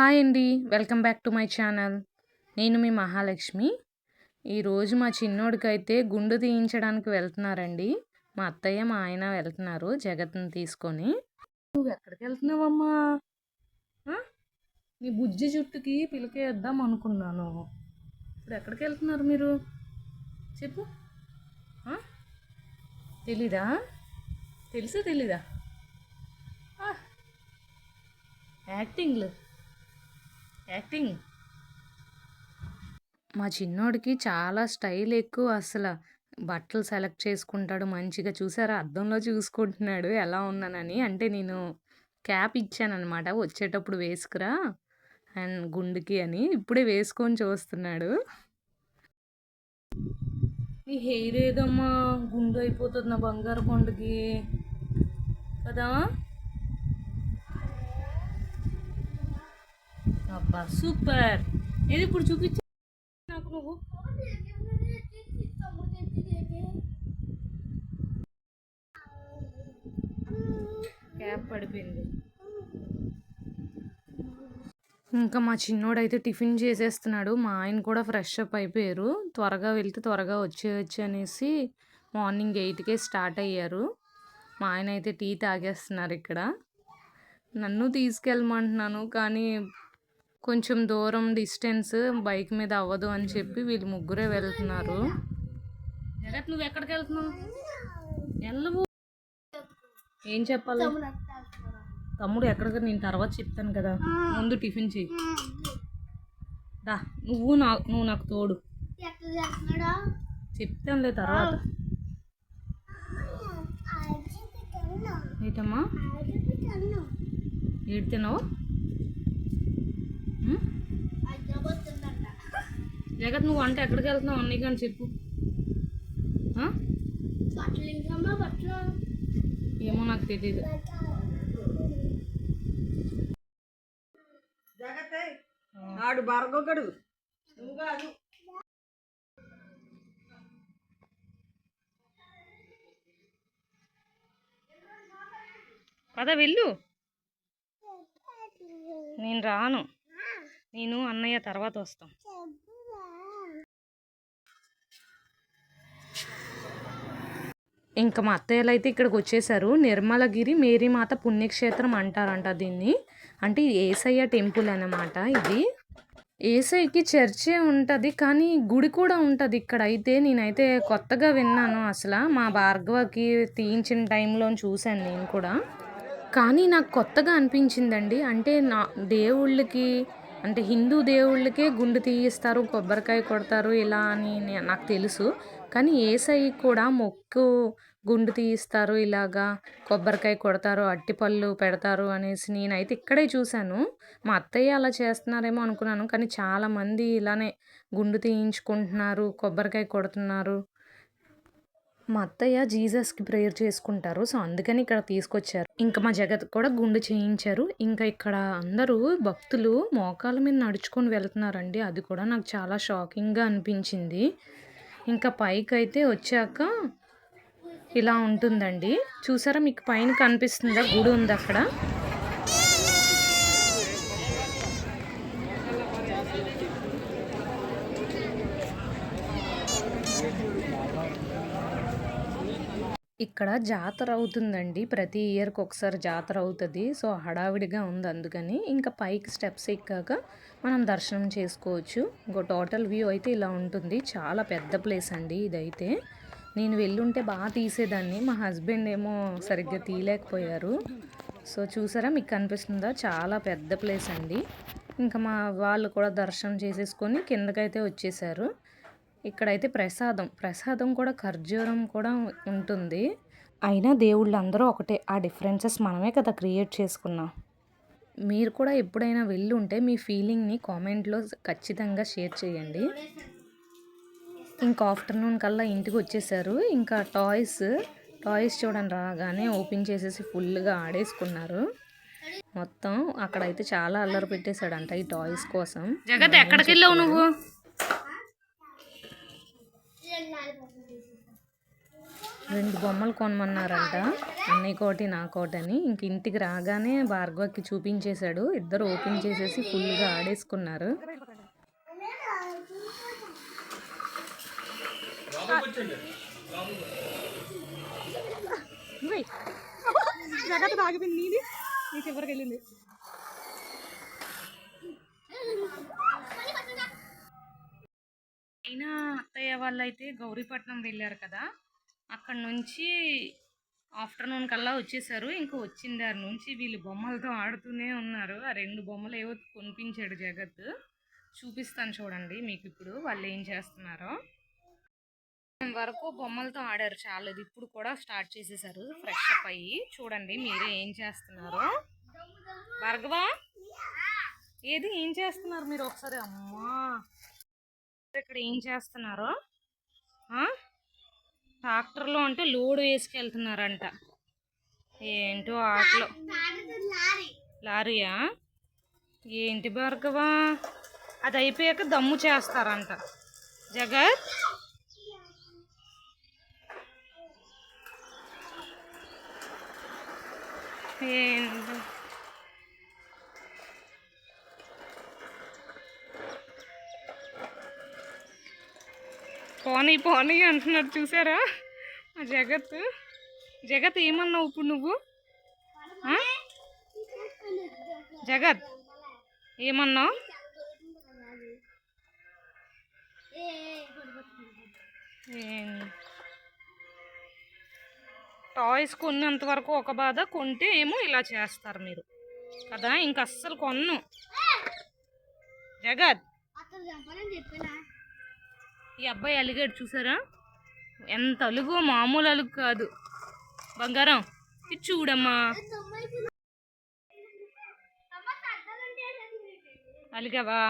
Hi అండి. Welcome back to my channel. నేను మీ మహాలక్ష్మి. ఈరోజు మా చిన్నోడికైతే గుండు తీయించడానికి వెళ్తున్నారండి. మా అత్తయ్య మా ఆయన వెళ్తున్నారు జగత్ని తీసుకొని. నువ్వు ఎక్కడికి వెళ్తున్నావమ్మా? నీ బుజ్జి జుట్టుకి పిలకేద్దాం అనుకున్నాను. ఇప్పుడు ఎక్కడికి వెళ్తున్నారు మీరు? చెప్పు. తెలీదా? తెలుసా తెలీదా? యాక్టింగ్లు. యాక్టింగ్? మా చిన్నోడికి చాలా స్టైల్ ఎక్కువ అసలు. బట్టలు సెలెక్ట్ చేసుకుంటాడు మంచిగా. చూసారా? అద్దంలో చూసుకుంటున్నాడు. ఎలా ఉన్నానని. అంటే నేను క్యాప్ ఇచ్చానమాట వచ్చేటప్పుడు వేసుకురా అండ్ గుండుకి అని. ఇప్పుడే వేసుకొని చూస్తున్నాడు. నీ హెయిర్ ఏదమ్మా? గుండు అయిపోతుంది నా బంగారు కొండకి. కదా? అబ్బా సూపర్. ఏది ఇప్పుడు చూపించు. నాకు నువ్వు. క్యాప్ పడిపోయింది. ఇంకా మా చిన్నోడైతే టిఫిన్ చేసేస్తున్నాడు. మా ఆయన కూడా ఫ్రెష్ అప్ అయిపోయారు. త్వరగా వెళ్తే త్వరగా వచ్చేయచ్చు అనేసి మార్నింగ్ ఎయిట్కే స్టార్ట్ అయ్యారు. మా ఆయన అయితే టీ తాగేస్తున్నారు ఇక్కడ. నన్ను తీసుకెళ్ళమంటున్నాను కానీ కొంచెం దూరం డిస్టెన్స్ బైక్ మీద అవ్వదు అని చెప్పి వీళ్ళు ముగ్గురే వెళ్తున్నారు. జగత్ నువ్వు ఎక్కడికి వెళ్తున్నావు? వెళ్ళవు ఏం చెప్పాలి? తమ్ముడు ఎక్కడికి? నేను తర్వాత చెప్తాను కదా. ముందు టిఫిన్ చెయ్యి దా నువ్వు నా నువ్వు నాకు తోడు. చెప్తానులే తర్వాత. ఏంటమ్మా? ఏడు తిన్నావు? జగత్ నువ్వు అంటే ఎక్కడికి వెళ్తున్నావు? అన్నీ కానీ చెప్పు? ఏమో నాకు తెలియదు జగతే ఆడు బరగొకడు నువ్వు కాదు. పద వెళ్ళు. నేను రాను. నేను అన్నయ్య తర్వాత వస్తాం. ఇంకా మా అత్తయ్యలు అయితే ఇక్కడికి వచ్చేసారు నిర్మలగిరి మేరీమాత పుణ్యక్షేత్రం అంటారంట దీన్ని. అంటే ఏసయ్య టెంపుల్ అన్నమాట ఇది. ఏసైకి చర్చే ఉంటుంది కానీ గుడి కూడా ఉంటుంది ఇక్కడ. అయితే నేనైతే కొత్తగా విన్నాను అసలు. మా భార్గవకి తీయించిన టైంలో చూశాను నేను కూడా. కానీ నాకు కొత్తగా అనిపించిందండి. అంటే నా దేవుళ్ళకి అంటే హిందూ దేవుళ్ళకే గుండు తీయిస్తారు కొబ్బరికాయ కొడతారు ఇలా అని నాకు తెలుసు. కానీ ఏసై కూడా మొక్కు గుండు తీయిస్తారు ఇలాగా కొబ్బరికాయ కొడతారు అట్టిపళ్ళు పెడతారు అనేసి నేనైతే ఇక్కడే చూశాను. మా అత్తయ్య అలా చేస్తున్నారేమో అనుకున్నాను కానీ చాలామంది ఇలానే గుండు తీయించుకుంటున్నారు కొబ్బరికాయ కొడుతున్నారు. మా అత్తయ్య జీసస్కి ప్రేయర్ చేసుకుంటారు సో అందుకని ఇక్కడ తీసుకొచ్చారు. ఇంకా మా జగత్ కూడా గుండు చేయించారు. ఇంకా ఇక్కడ అందరూ భక్తులు మోకాల మీద నడుచుకొని వెళ్తున్నారండి. అది కూడా నాకు చాలా షాకింగ్గా అనిపించింది. ఇంకా పైకి అయితే వచ్చాక ఇలా ఉంటుందండి. చూసారా మీకు పైన కనిపిస్తుందా? గుడి ఉంది అక్కడ. ఇక్కడ జాతర అవుతుందండి. ప్రతి ఇయర్కి ఒకసారి జాతర అవుతుంది. సో హడావిడిగా ఉంది అందుకని. ఇంకా పైకి స్టెప్స్ ఎక్కాక మనం దర్శనం చేసుకోవచ్చు. ఇంకో టోటల్ వ్యూ అయితే ఇలా ఉంటుంది. చాలా పెద్ద ప్లేస్ అండి ఇదైతే. నేను వెళ్ళుంటే బాగా తీసేదాన్ని. మా హస్బెండ్ ఏమో సరిగ్గా తీయలేకపోయారు. సో చూసారా మీకు కనిపిస్తుందా? చాలా పెద్ద ప్లేస్ అండి. ఇంకా మా వాళ్ళు కూడా దర్శనం చేసేసుకొని కిందకైతే వచ్చేసారు. ఇక్కడైతే ప్రసాదం. ప్రసాదం కూడా ఖర్జూరం కూడా ఉంటుంది. అయినా దేవుళ్ళు అందరూ ఒకటే. ఆ డిఫరెన్సెస్ మనమే కదా క్రియేట్ చేసుకున్నాం. మీరు కూడా ఎప్పుడైనా వెళ్ళి ఉంటే మీ ఫీలింగ్ని కామెంట్లో ఖచ్చితంగా షేర్ చేయండి. ఇంకా ఆఫ్టర్నూన్ కల్లా ఇంటికి వచ్చేసారు. ఇంకా టాయ్స్ టాయ్స్ చూడండి రాగానే ఓపెన్ చేసేసి ఫుల్గా ఆడేసుకున్నారు. మొత్తం అక్కడైతే చాలా అల్లరి పెట్టేశాడంట ఈ టాయ్స్ కోసం. జగత్ ఎక్కడికి వెళ్ళావు నువ్వు? రెండు బొమ్మలు కొనమన్నారంట. అన్నయ్యకోటి నా కోటి అని. ఇంక ఇంటికి రాగానే భార్గవకి చూపించేశాడు. ఇద్దరు ఓపెన్ చేసేసి ఫుల్గా ఆడేసుకున్నారు. వెళ్ళింది. అయినా అత్తయ్య వాళ్ళు అయితే గౌరీపట్నం వెళ్ళారు కదా. అక్కడ నుంచి ఆఫ్టర్నూన్ కల్లా వచ్చేసారు. ఇంకా వచ్చిన దారి నుంచి వీళ్ళు బొమ్మలతో ఆడుతూనే ఉన్నారు. ఆ రెండు బొమ్మలు ఏవో కొనిపించాడు జగత్. చూపిస్తాను చూడండి మీకు ఇప్పుడు వాళ్ళు ఏం చేస్తున్నారో. వరకు బొమ్మలతో ఆడారు చాలా ఇప్పుడు కూడా స్టార్ట్ చేసేసారు. ఫ్రెష్ అప్ అయ్యి చూడండి మీరే ఏం చేస్తున్నారో. భార్గవా ఏది ఏం చేస్తున్నారు మీరు ఒకసారి అమ్మా. ఇక్కడ ఏం చేస్తున్నారు? ట్రాక్టర్లో అంటే లోడ్ వేసుకెళ్తున్నారంట. ఏంటో ఆటలో. లారీయా? ఏంటి భార్గవా? అది అయిపోయాక దమ్ము చేస్తారంట. జగత్? ఏంటో పోనీ పోనీ అంటున్నారు. చూసారా? ఆ జగత్. జగత్ ఏమన్నావు ఇప్పుడు నువ్వు? జగత్ ఏమన్నావు? టాయ్స్ కొన్నంత వరకు ఒక బాధ కొంటే ఏమో ఇలా చేస్తారు మీరు. కదా ఇంక అస్సలు కొన్ను. జగత్. ఈ అబ్బాయి అలిగాడు చూసారా? ఎంత అలుగో మామూలు అలుగు కాదు. బంగారం ఇది చూడమ్మా. అలిగావా?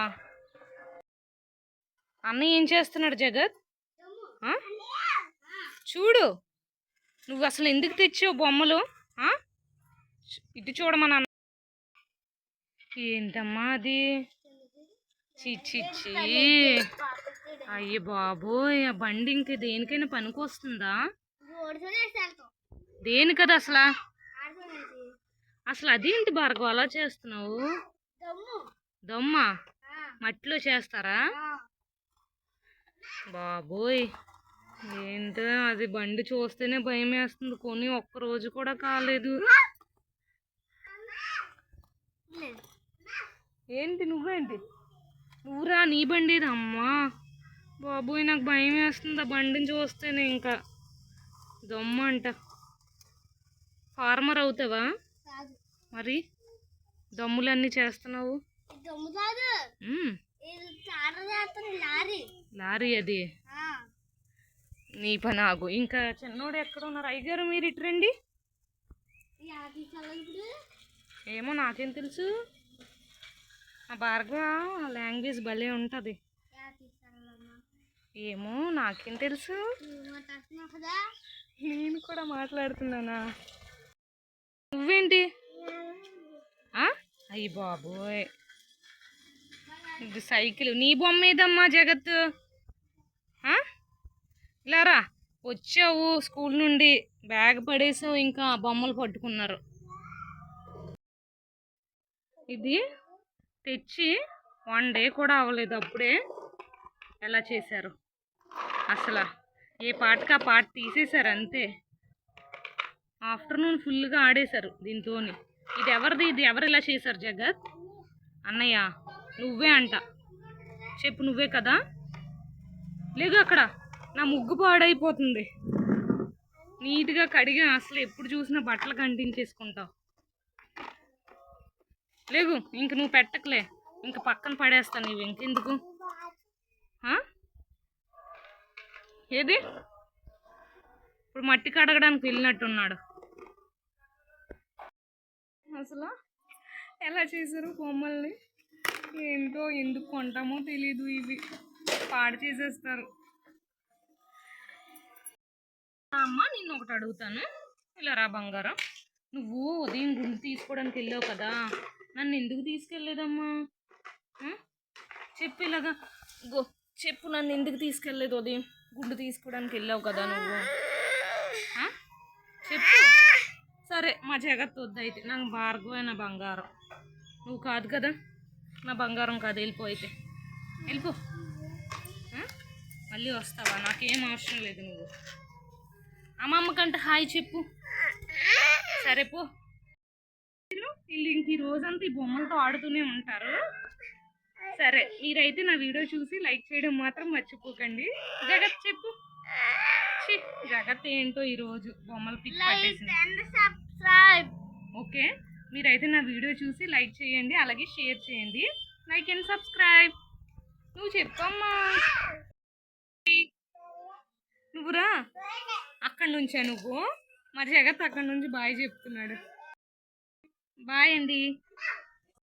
అన్న ఏం చేస్తున్నాడు జగత్? చూడు నువ్వు అసలు ఎందుకు తెచ్చావు బొమ్మలు? ఇటు చూడమా నాన్న. ఏంటమ్మా అది? చి అయ్య బాబోయ్ ఆ బండి ఇంక దేనికైనా పనికొస్తుందా? దేనికది అసలు? అసలు అదేంటి భార్గవ అలా చేస్తున్నావు? దమ్మ. మట్టిలో చేస్తారా? బాబోయ్ ఏంటో అది బండి చూస్తేనే భయం వేస్తుంది కొని ఒక్క రోజు కూడా కాలేదు. ఏంటి నువ్వేంటి? నువ్వురా నీ బండి ఇది అమ్మా. బాబోయ్ నాకు భయం వేస్తుంది? ఆ బండిని చూస్తేనే ఇంకా. దొమ్మ అంట ఫార్మర్ అవుతావా? మరి? దమ్ములన్నీ చేస్తున్నావు. లారీ. అది. నీ పని ఆగు. ఇంకా చిన్నోడు ఎక్కడ ఉన్నారు? అయ్యగారు మీరు ఇటు రండి. ఏమో నాకేం తెలుసు. ఆ భార్గవ లాంగ్వేజ్ భలే ఉంటుంది. ఏమో నాకేం తెలుసు. నేను కూడా మాట్లాడుతున్నానా? నువ్వేంటి? ఆ? అయ్యి బాబోయ్. ఇది సైకిల్. నీ బొమ్మ ఏదమ్మా జగత్ ఇలారా ఇలా రా. వచ్చావు స్కూల్ నుండి. బ్యాగ్ పడేసావు ఇంకా బొమ్మలు పట్టుకున్నారు. ఇది తెచ్చి వన్ డే కూడా అవ్వలేదు అప్పుడే. ఎలా చేశారు? అసలు ఏ పాటకి ఆ పాట తీసేశారు అంతే. ఆఫ్టర్నూన్ ఫుల్గా ఆడేశారు దీంతో ఇది ఎవరిది ఇది ఎవరు ఇలా చేశారు జగత్? అన్నయ్య నువ్వే అంట. చెప్పు నువ్వే కదా? లేదు అక్కడ నా ముగ్గు పాడైపోతుంది. నీట్గా కడిగా అసలు ఎప్పుడు చూసినా బట్టలు కంటించేసుకుంటావు. లేవు ఇంక నువ్వు పెట్టకలే. ఇంక పక్కన పడేస్తాను ఇవి ఇంకెందుకు? ఏది? ఇప్పుడు మట్టి కడగడానికి వెళ్ళినట్టున్నాడు. అసలు ఎలా చేశారు బొమ్మల్ని ఏంటో ఎందుకు కొంటామో తెలీదు ఇవి. పాడు చేసేస్తారు. అమ్మ నిన్ను ఒకటి అడుగుతాను. ఇలా రా బంగారం. నువ్వు ఉదయం గుండు తీసుకోవడానికి వెళ్ళావు కదా. నన్ను ఎందుకు తీసుకెళ్ళలేదమ్మా? చెప్పు ఇలాగా. గో చెప్పు నన్ను ఎందుకు తీసుకెళ్ళలేదు ఉదయం గుండు తీసుకోవడానికి వెళ్ళావు కదా నువ్వు. చెప్పు. సరే మా జగత్ వద్దయితే నాకు భార్గవే నా బంగారం. నువ్వు కాదు కదా? నా బంగారం కాదు వెళ్ళిపో అయితే. వెళ్ళిపో. మళ్ళీ వస్తావా? నాకేం అవసరం లేదు నువ్వు. అమ్మమ్మ కంటే హాయ్ చెప్పు. సరే పో. వీళ్ళు ఇంక ఈ రోజంతా ఈ బొమ్మలతో ఆడుతూనే ఉంటారు. సరే మీరైతే నా వీడియో చూసి లైక్ చేయడం మాత్రం మర్చిపోకండి. జగత్ చెప్పు. జగత్ ఏంటో ఈరోజు బొమ్మలు పిచ్చి పట్టేసింది. ఓకే మీరైతే నా వీడియో చూసి లైక్ చేయండి అలాగే షేర్ చేయండి. లైక్ అండ్ సబ్స్క్రైబ్ నువ్వు చెప్పమ్మా. నువ్వురా అక్కడి నుంచా నువ్వు? మరి జగత్ అక్కడి నుంచి బాయ్ చెప్తున్నాడు. బాయ్ అండి.